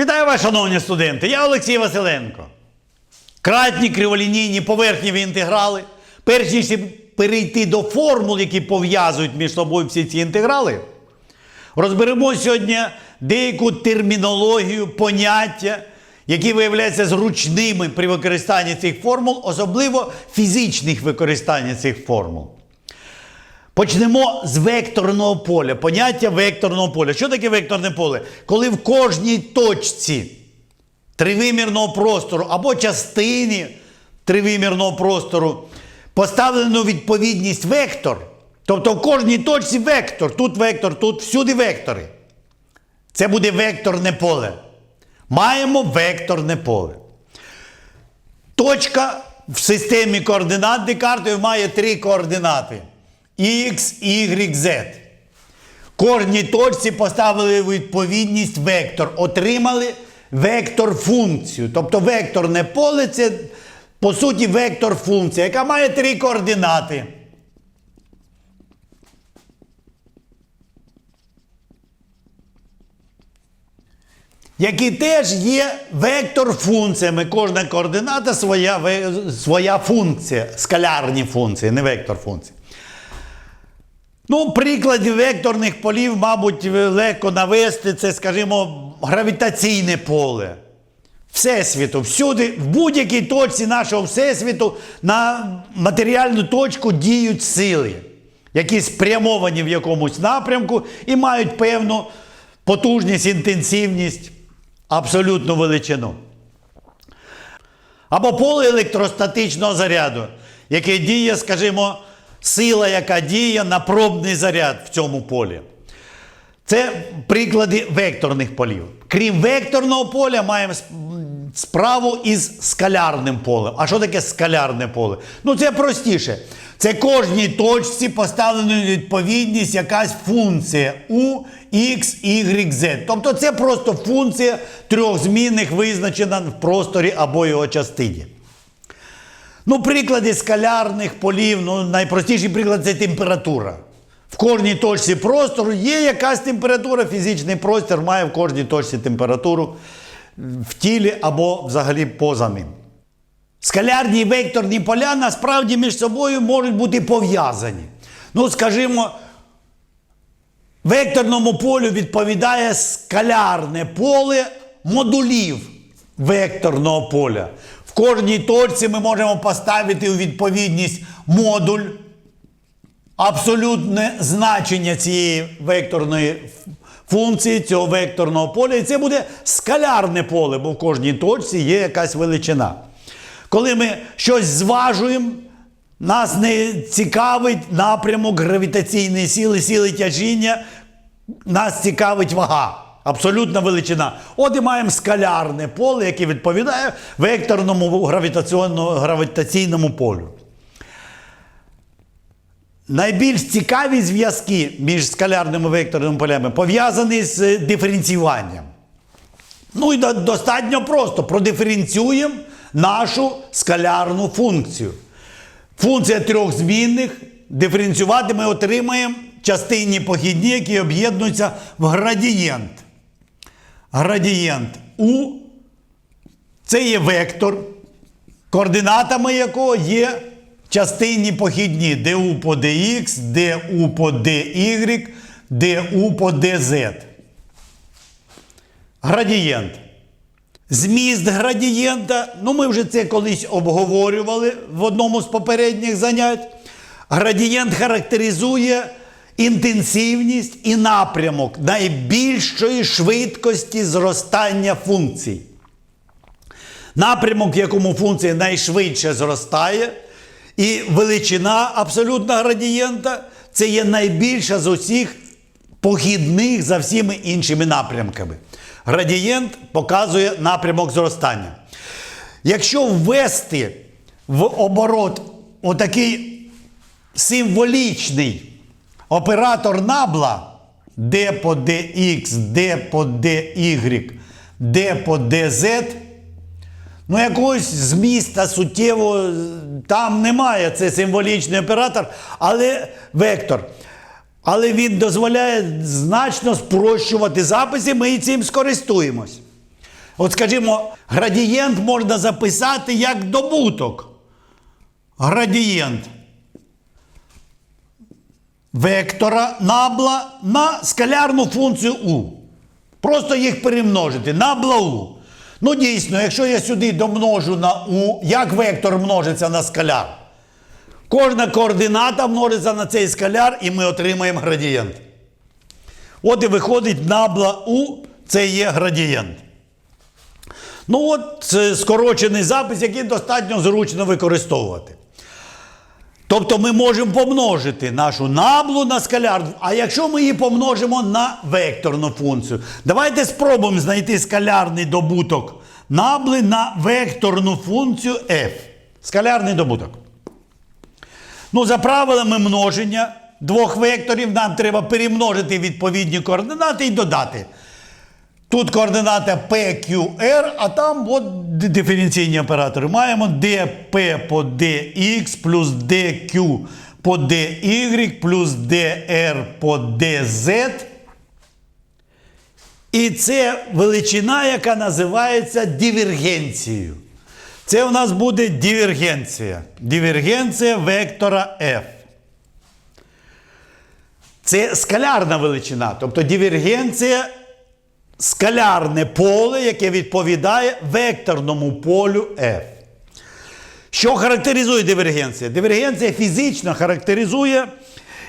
Вітаю вас, шановні студенти! Я Олексій Василенко. Кратні криволінійні поверхневі інтеграли. Перш ніж перейти до формул, які пов'язують між собою всі ці інтеграли, розберемо сьогодні деяку термінологію, поняття, які виявляються зручними при використанні цих формул, особливо фізичних використання цих формул. Почнемо з векторного поля. Поняття векторного поля. Що таке векторне поле? Коли в кожній точці тривимірного простору або частині тривимірного простору поставлено відповідність вектор, тобто в кожній точці вектор, тут вектор, тут всюди вектори. Це буде векторне поле. Маємо векторне поле. Точка в системі координат Декартової має три координати: X, Y, Z. Кожній точці поставили відповідність вектор, отримали вектор функцію. Тобто векторне поле це, по суті, вектор функція, яка має три координати. Які теж є вектор функціями. Кожна координата своя, своя функція, скалярні функції, не вектор функції. Ну, прикладів векторних полів, мабуть, легко навести. Це, скажімо, гравітаційне поле. Всесвіту. Всюди, в будь-якій точці нашого Всесвіту на матеріальну точку діють сили, які спрямовані в якомусь напрямку і мають певну потужність, інтенсивність, абсолютну величину. Або поле електростатичного заряду, яке діє, скажімо, сила, яка діє на пробний заряд в цьому полі. Це приклади векторних полів. Крім векторного поля, маємо справу із скалярним полем. А що таке скалярне поле? Ну, це простіше. Це кожній точці поставлена відповідність якась функція U, X, Y, Z. Тобто це просто функція трьох змінних, визначена в просторі або його частині. Ну, приклади скалярних полів, ну, найпростіший приклад це температура. В кожній точці простору є якась температура, фізичний простір має в кожній точці температуру в тілі або взагалі поза ним. Скалярні і векторні поля насправді між собою можуть бути пов'язані. Ну, скажімо, векторному полю відповідає скалярне поле модулів векторного поля. В кожній точці ми можемо поставити у відповідність модуль, абсолютне значення цієї векторної функції, цього векторного поля. І це буде скалярне поле, бо в кожній точці є якась величина. Коли ми щось зважуємо, нас не цікавить напрямок гравітаційної сили, сили тяжіння, нас цікавить вага. Абсолютна величина. От і маємо скалярне поле, яке відповідає векторному гравітаційному, полю. Найбільш цікаві зв'язки між скалярними векторними полями пов'язані з е, диференціюванням. Ну і достатньо просто продиференціюємо нашу скалярну функцію. Функція трьох змінних. Диференціювати ми отримаємо частинні похідні, які об'єднуються в градієнт. Градієнт У це є вектор, координатами якого є частинні похідні du по dx, du по dy, du по dz. Градієнт. Зміст градієнта, ну ми вже це колись обговорювали в одному з попередніх занять. Градієнт характеризує інтенсивність і напрямок найбільшої швидкості зростання функцій. Напрямок, в якому функція найшвидше зростає, і величина абсолютна градієнта це є найбільша з усіх похідних за всіми іншими напрямками. Градієнт показує напрямок зростання. Якщо ввести в оборот отакий символічний оператор набла d по dx, d по dy, d по dz, Ну, якогось зміста суттєво там немає. Це символічний оператор, але вектор. Але він дозволяє значно спрощувати записи, ми і цим скористуємось. От скажімо, градієнт можна записати як добуток. Градієнт вектора набла на скалярну функцію u. Просто їх перемножити. Набла u. Ну, дійсно, якщо я сюди домножу на u, як вектор множиться на скаляр? Кожна координата множиться на цей скаляр, і ми отримаємо градієнт. От і виходить набла u, це є градієнт. Ну, от скорочений запис, який достатньо зручно використовувати. Тобто ми можемо помножити нашу наблу на скаляр. А якщо ми її помножимо на векторну функцію, давайте спробуємо знайти скалярний добуток набли на векторну функцію f. Скалярний добуток. Ну, за правилами множення двох векторів нам треба перемножити відповідні координати і додати. Тут координата PQR, а там от диференційні оператори. Маємо dp по dx плюс dq по dy плюс dr по dz. І це величина, яка називається дивергенцією. Це у нас буде дивергенція. Дивергенція вектора F. Це скалярна величина. Тобто дивергенція скалярне поле, яке відповідає векторному полю F. Що характеризує дивергенція? Дивергенція фізично характеризує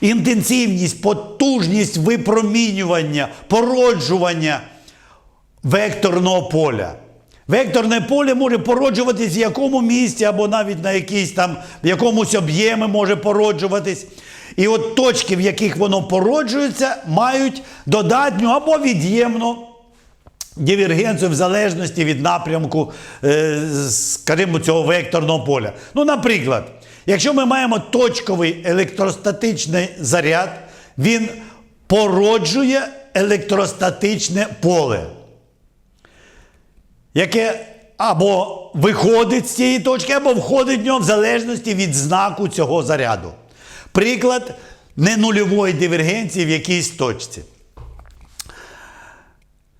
інтенсивність, потужність випромінювання, породжування векторного поля. Векторне поле може породжуватись в якому місці, або навіть на якійсь там в якомусь об'ємі може породжуватись. І от точки, в яких воно породжується, мають додатню або від'ємну дивергенцію в залежності від напрямку, е, скажімо, цього векторного поля. Ну, наприклад, якщо ми маємо точковий електростатичний заряд, він породжує електростатичне поле, яке або виходить з цієї точки, або входить в нього в залежності від знаку цього заряду. Приклад ненульової дивергенції в якійсь точці.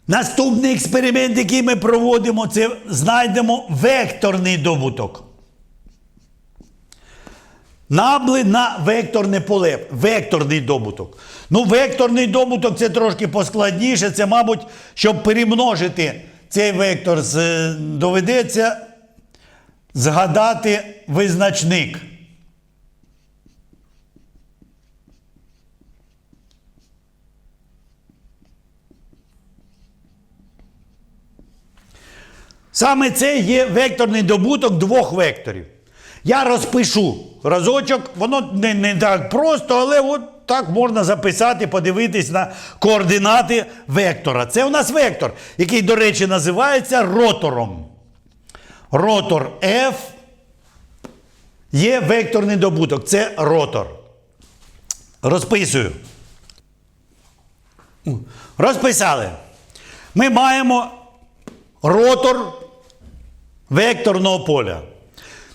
Наступний експеримент, який ми проводимо, це знайдемо векторний добуток. Набли на векторне поле. Векторний добуток. Ну, векторний добуток це трошки поскладніше. Це, мабуть, щоб перемножити цей вектор, доведеться згадати визначник. Саме це є векторний добуток двох векторів. Я розпишу разочок, воно не, не так просто, але от так можна записати, подивитись на координати вектора. Це у нас вектор, який, до речі, називається ротором. Ротор F є векторний добуток. Це ротор. Розписую. Розписали. Ми маємо ротор векторного поля.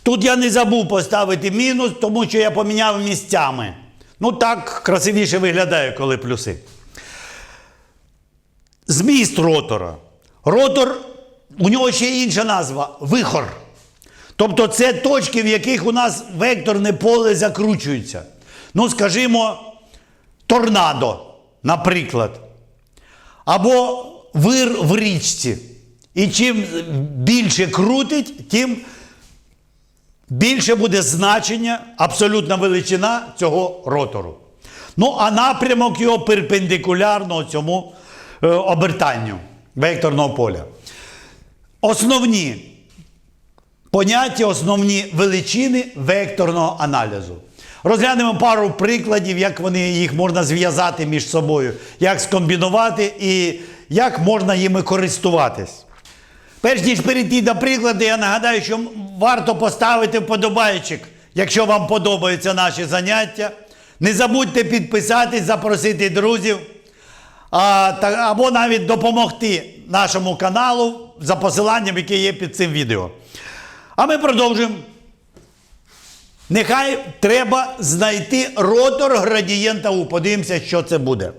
Тут я не забув поставити мінус, тому що я поміняв місцями. Ну так красивіше виглядає, коли плюси. Зміст ротора. Ротор, у нього ще інша назва вихор. Тобто це точки, в яких у нас векторне поле закручується. Ну, скажімо, торнадо, наприклад. Або вир в річці. І чим більше крутить, тим більше буде значення, абсолютна величина цього ротору. Ну, а напрямок його перпендикулярно цьому е, обертанню векторного поля. Основні поняття, основні величини векторного аналізу. Розглянемо пару прикладів, як вони їх можна зв'язати між собою, як скомбінувати і як можна їми користуватись. Перш ніж перейти до прикладу, я нагадаю, що варто поставити вподобайчик, якщо вам подобаються наші заняття. Не забудьте підписатись, запросити друзів, а, та, або навіть допомогти нашому каналу за посиланням, яке є під цим відео. А ми продовжуємо. Нехай треба знайти ротор градієнта У. Подивимося, що це буде.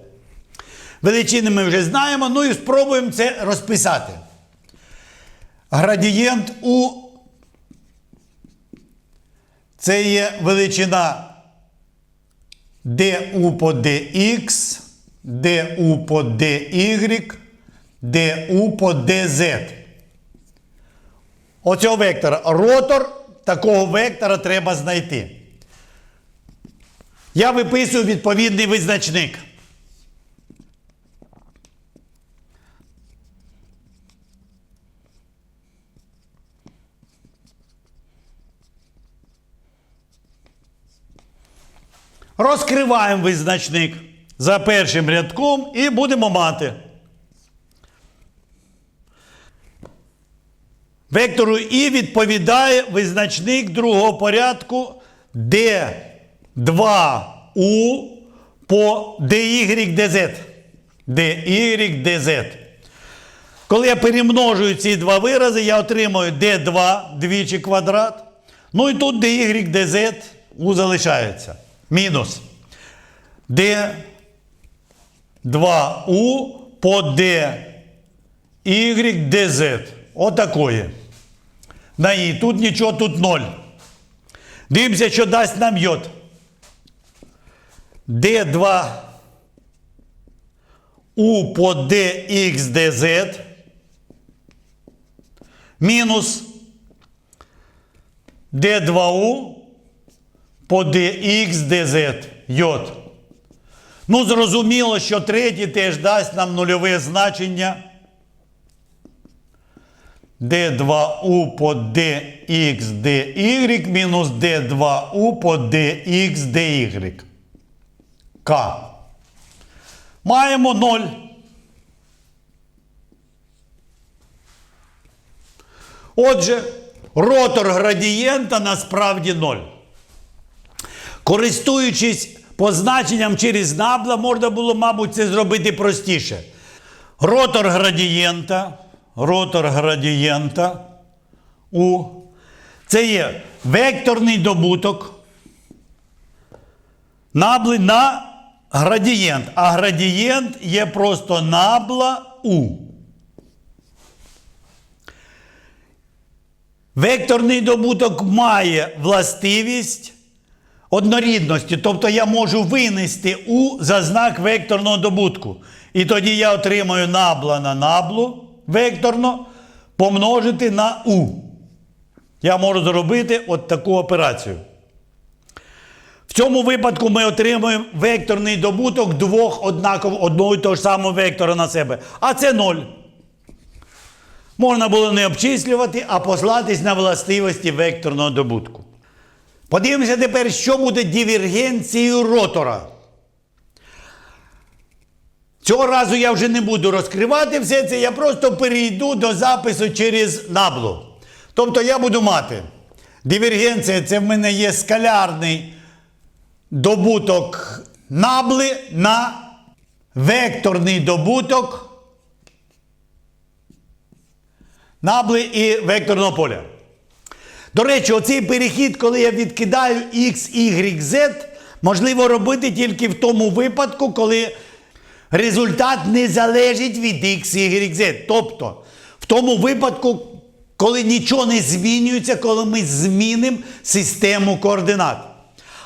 Величини ми вже знаємо, ну і спробуємо це розписати. Градієнт У це є величина du по dx, du по dy, du по dz. Оцього вектора. Ротор такого вектора треба знайти. Я виписую відповідний визначник. Розкриваємо визначник за першим рядком і будемо мати. Вектору І відповідає визначник другого порядку D2U по DY DZ. DY DZ. Коли я перемножую ці два вирази, я отримую D2 двічі квадрат. Ну і тут DY DZ залишається. Мінус. D2U по DY DZ. Отакої. На І. Тут нічого, тут 0. Дивимося, що дасть нам йод. D2 U по DX DZ мінус D2U по DX. Ну, зрозуміло, що третій теж дасть нам нульове значення. D2U по DX DY мінус D2U по DX DY. К. Маємо 0. Отже, ротор градієнта насправді 0. Користуючись позначенням через набла, можна було, мабуть, це зробити простіше. Ротор градієнта, ротор градієнта У. Це є векторний добуток набли на градієнт. А градієнт є просто набла У. Векторний добуток має властивість однорідності. Тобто я можу винести У за знак векторного добутку. І тоді я отримаю набла на наблу векторно помножити на У. Я можу зробити от таку операцію. В цьому випадку ми отримуємо векторний добуток двох однаково одного і того ж самого вектора на себе. А це 0. Можна було не обчислювати, а послатись на властивості векторного добутку. Подивимося тепер, що буде дивергенцією ротора. Цього разу я вже не буду розкривати все це, я просто перейду до запису через наблу. Тобто я буду мати дивергенція це в мене є скалярний добуток набли на векторний добуток набли і векторного поля. До речі, оцей перехід, коли я відкидаю X, Y, Z, можливо робити тільки в тому випадку, коли результат не залежить від X, Y, Z. Тобто, в тому випадку, коли нічого не змінюється, коли ми змінимо систему координат.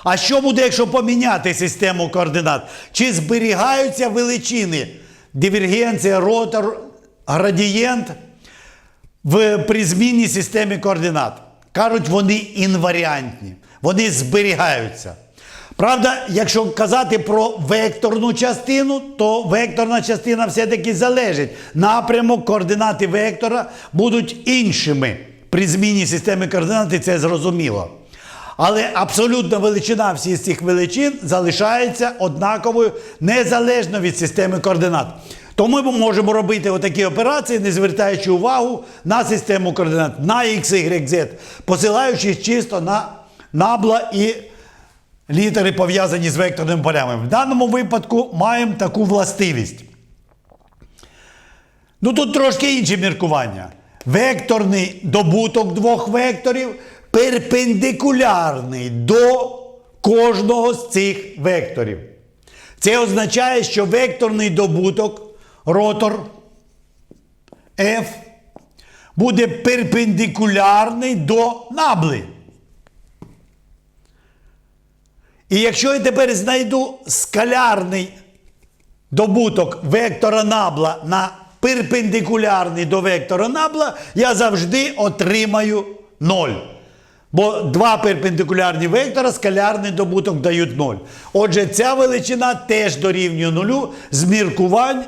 А що буде, якщо поміняти систему координат? Чи зберігаються величини? Дивергенція, ротор, градієнт в при змінній системі координат. Кажуть, вони інваріантні, вони зберігаються. Правда, якщо казати про векторну частину, то векторна частина все-таки залежить. Напрямок координати вектора будуть іншими. При зміні системи координат, це зрозуміло. Але абсолютна величина всіх цих величин залишається однаковою незалежно від системи координат. Тому ми можемо робити отакі операції, не звертаючи увагу на систему координат, на X, Y, Z, посилаючись чисто на набла і літери, пов'язані з векторними полями. В даному випадку маємо таку властивість. Ну тут трошки інше міркування. Векторний добуток двох векторів перпендикулярний до кожного з цих векторів. Це означає, що векторний добуток ротор F буде перпендикулярний до набли. І якщо я тепер знайду скалярний добуток вектора набла на перпендикулярний до вектора набла, я завжди отримаю 0. Бо два перпендикулярні вектора скалярний добуток дають 0. Отже, ця величина теж дорівнює нулю з міркувань,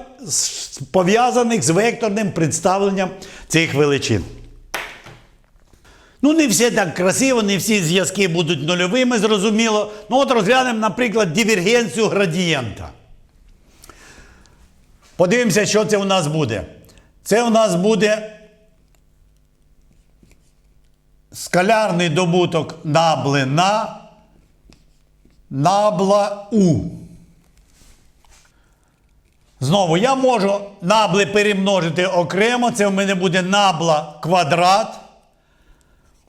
пов'язаних з векторним представленням цих величин. Ну, не все так красиво, не всі зв'язки будуть нульовими, зрозуміло. Ну, от розглянемо, наприклад, дивергенцію градієнта. Подивимося, що це у нас буде. Це у нас буде скалярний добуток набли на набла У. Знову я можу набли перемножити окремо. Це в мене буде набла квадрат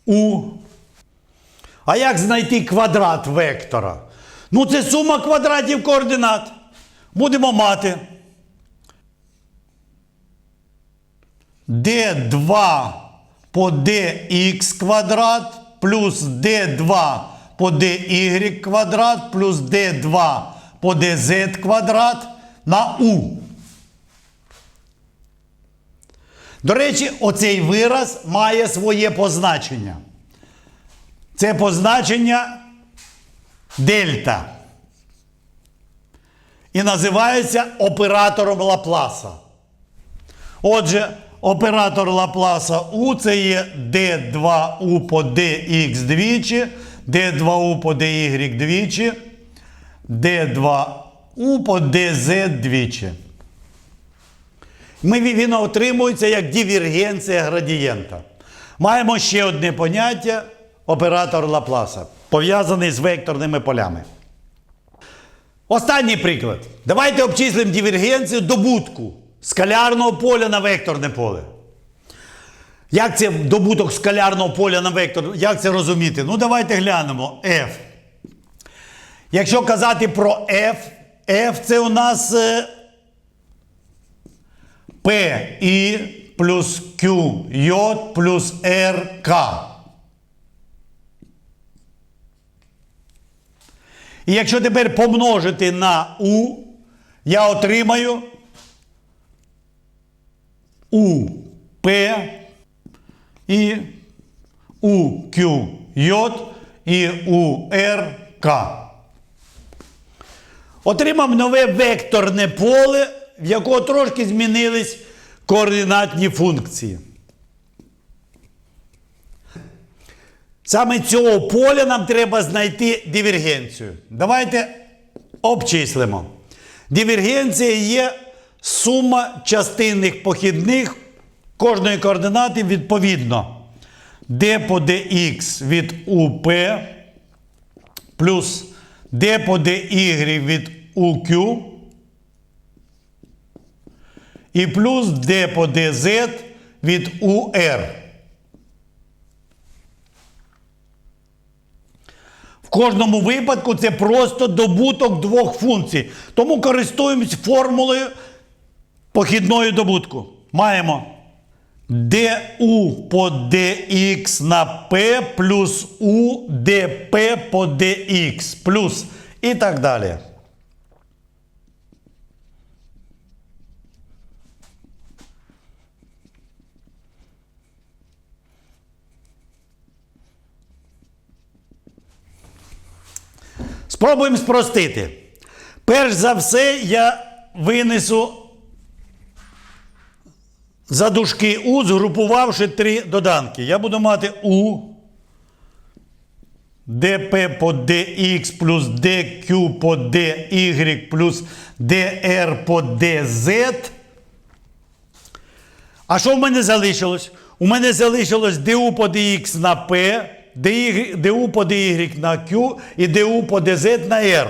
У. А як знайти квадрат вектора? Ну, це сума квадратів координат. Будемо мати. d2 по dx квадрат плюс d2 по dy квадрат плюс d2 по dz квадрат на u. До речі, оцей вираз має своє позначення. Це позначення дельта. І називається оператором Лапласа. Отже, оператор Лапласа У це є d2u по dx двічі, d2u по dy двічі, d2u по dz двічі. Ми, він отримується як дивергенція градієнта. Маємо ще одне поняття оператор Лапласа, пов'язаний з векторними полями. Останній приклад. Давайте обчислимо дивергенцію добутку скалярного поля на векторне поле. Як це добуток скалярного поля на вектор? Як це розуміти? Ну, давайте глянемо. F. Якщо казати про F, F це у нас е, P I плюс Q J плюс R K. І якщо тепер помножити на U, я отримаю у П і у і у. Отримав нове векторне поле, в якого трошки змінились координатні функції. Саме цього поля нам треба знайти дивергенцію. Давайте обчислимо. Дивергенція є сума частинних похідних кожної координати відповідно d по dx від УП плюс d по dy від УQ і плюс d по dz від УР. В кожному випадку це просто добуток двох функцій. Тому користуємось формулою похідної добутку. Маємо du по dx на p плюс u dp по dx плюс і так далі. Спробуємо спростити. Перш за все, я винесу за дужки У, згрупувавши три доданки. Я буду мати У, dp по dx плюс dq по dy плюс dr по dz. А що в мене залишилось? У мене залишилось du по dx на p, du по dy на q і du по dz на r.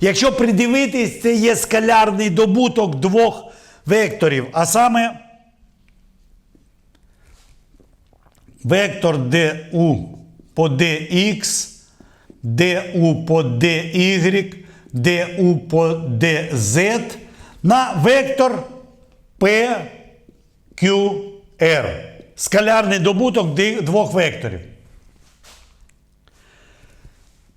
Якщо придивитись, це є скалярний добуток двох векторів, а саме вектор du по dx, du по dy, du по dz на вектор p, q, скалярний добуток двох векторів.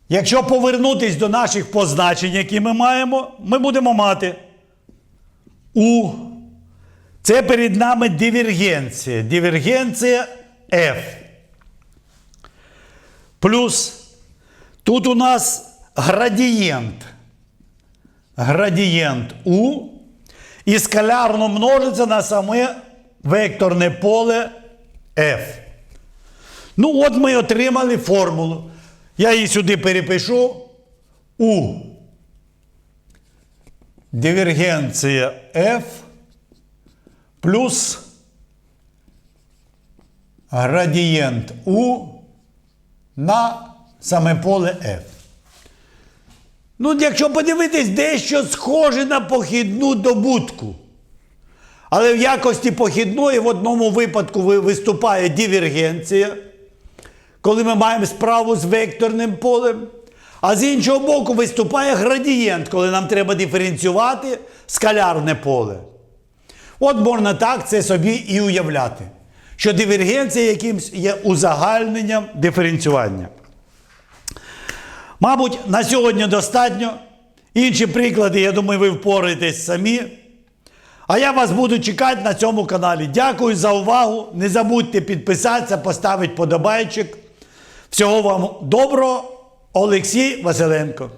Якщо повернутись до наших позначень, які ми маємо, ми будемо мати У. Це перед нами дивергенція. Дивергенція F. Плюс тут у нас градієнт. Градієнт У. І скалярно множиться на саме векторне поле F. Ну, от ми отримали формулу. Я її сюди перепишу. У. Дивергенція F плюс градієнт У на саме поле F. Ну, якщо подивитись, дещо схоже на похідну добутку. Але в якості похідної в одному випадку виступає дивергенція, коли ми маємо справу з векторним полем. А з іншого боку виступає градієнт, коли нам треба диференціювати скалярне поле. От можна так це собі і уявляти, що дивергенція якимсь є узагальненням диференціювання. Мабуть, на сьогодні достатньо. Інші приклади, я думаю, ви впораєтесь самі. А я вас буду чекати на цьому каналі. Дякую за увагу. Не забудьте підписатися, поставити подобайчик. Всього вам доброго, Олексій Василенко.